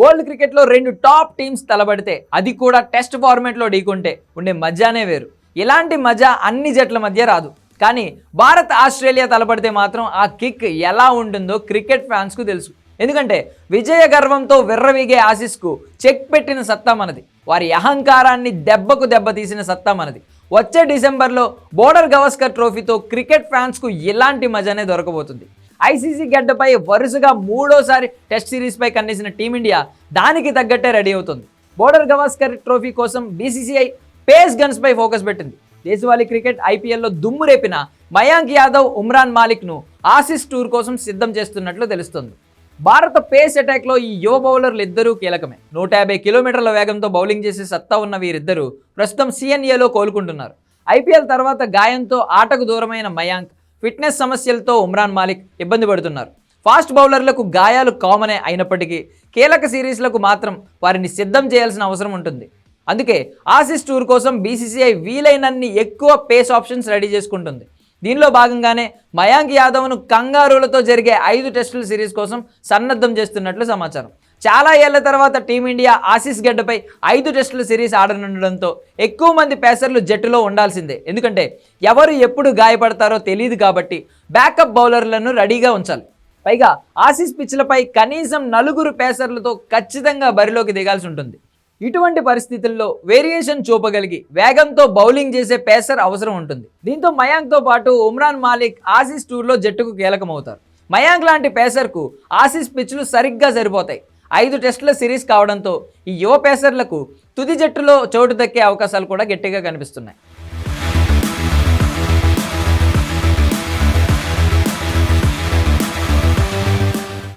World క్రికెట్లో రెండు top teams తలబడితే అది కూడా టెస్ట్ ఫార్మేట్లో ఢీకుంటే ఉండే మజానే వేరు. ఇలాంటి మజా అన్ని జట్ల మధ్య రాదు. కానీ భారత్ ఆస్ట్రేలియా తలపడితే మాత్రం ఆ కిక్ ఎలా ఉంటుందో క్రికెట్ ఫ్యాన్స్కు తెలుసు. ఎందుకంటే విజయ గర్వంతో విర్రవీగే ఆసిస్కు చెక్ పెట్టిన సత్తా మనది. వారి అహంకారాన్ని దెబ్బకు దెబ్బ తీసిన సత్తా మనది. వచ్చే డిసెంబర్లో బోర్డర్ గవస్కర్ ట్రోఫీతో క్రికెట్ ఫ్యాన్స్కు ఇలాంటి మజానే దొరకబోతుంది. ఐసీసీ గడ్డపై వరుసగా మూడోసారి టెస్ట్ సిరీస్పై కన్నేసిన టీమిండియా దానికి తగ్గట్టే రెడీ అవుతుంది. బోర్డర్ గవాస్కర్ ట్రోఫీ కోసం బీసీసీఐ పేస్ గన్స్పై ఫోకస్ పెట్టింది. దేశవాళీ క్రికెట్ ఐపీఎల్లో దుమ్ము రేపిన మయాంక్ యాదవ్ ఉమ్రాన్ మాలిక్ను ఆసిస్ టూర్ కోసం సిద్ధం చేస్తున్నట్లు తెలుస్తుంది. భారత పేస్ అటాక్లో ఈ యువ బౌలర్లు ఇద్దరూ కీలకమే. నూట యాభై కిలోమీటర్ల వేగంతో బౌలింగ్ చేసే సత్తా ఉన్న వీరిద్దరూ ప్రస్తుతం సిఎన్ఏలో కోలుకుంటున్నారు. ఐపీఎల్ తర్వాత గాయంతో ఆటకు దూరమైన మయాంక్ ఫిట్నెస్ సమస్యలతో ఉమ్రాన్ మాలిక్ ఇబ్బంది పడుతున్నారు. ఫాస్ట్ బౌలర్లకు గాయాలు కామనే అయినప్పటికీ కీలక సిరీస్లకు మాత్రం వారిని సిద్ధం చేయాల్సిన అవసరం ఉంటుంది. అందుకే ఆసిస్ టూర్ కోసం బీసీసీఐ వీలైనన్ని ఎక్కువ పేస్ ఆప్షన్స్ రెడీ చేసుకుంటుంది. దీనిలో భాగంగానే మయాంక్ యాదవ్ను కంగారులతో జరిగే ఐదు టెస్టుల సిరీస్ కోసం సన్నద్ధం చేస్తున్నట్లు సమాచారం. చాలా ఏళ్ళ తర్వాత టీమిండియా ఆసిస్ గడ్డపై ఐదు టెస్టుల సిరీస్ ఆడనుండడంతో ఎక్కువ మంది పేసర్లు జట్టులో ఉండాల్సిందే. ఎందుకంటే ఎవరు ఎప్పుడు గాయపడతారో తెలియదు కాబట్టి బ్యాకప్ బౌలర్లను రెడీగా ఉంచాలి. పైగా ఆసిస్ పిచ్లపై కనీసం నలుగురు పేసర్లతో ఖచ్చితంగా బరిలోకి దిగాల్సి ఉంటుంది. ఇటువంటి పరిస్థితుల్లో వేరియేషన్ చూపగలిగి వేగంతో బౌలింగ్ చేసే పేసర్ అవసరం ఉంటుంది. దీంతో మయాంక్తో పాటు ఉమ్రాన్ మాలిక్ ఆసిస్ టూర్లో జట్టుకు కీలకమవుతారు. మయాంక్ లాంటి పేసర్కు ఆసిస్ పిచ్లు సరిగ్గా సరిపోతాయి. ఐదు టెస్టుల సిరీస్ కావడంతో ఈ యువ పేసర్లకు తుది జట్టులో చోటు దక్కే అవకాశాలు కూడా గట్టిగా కనిపిస్తున్నాయి.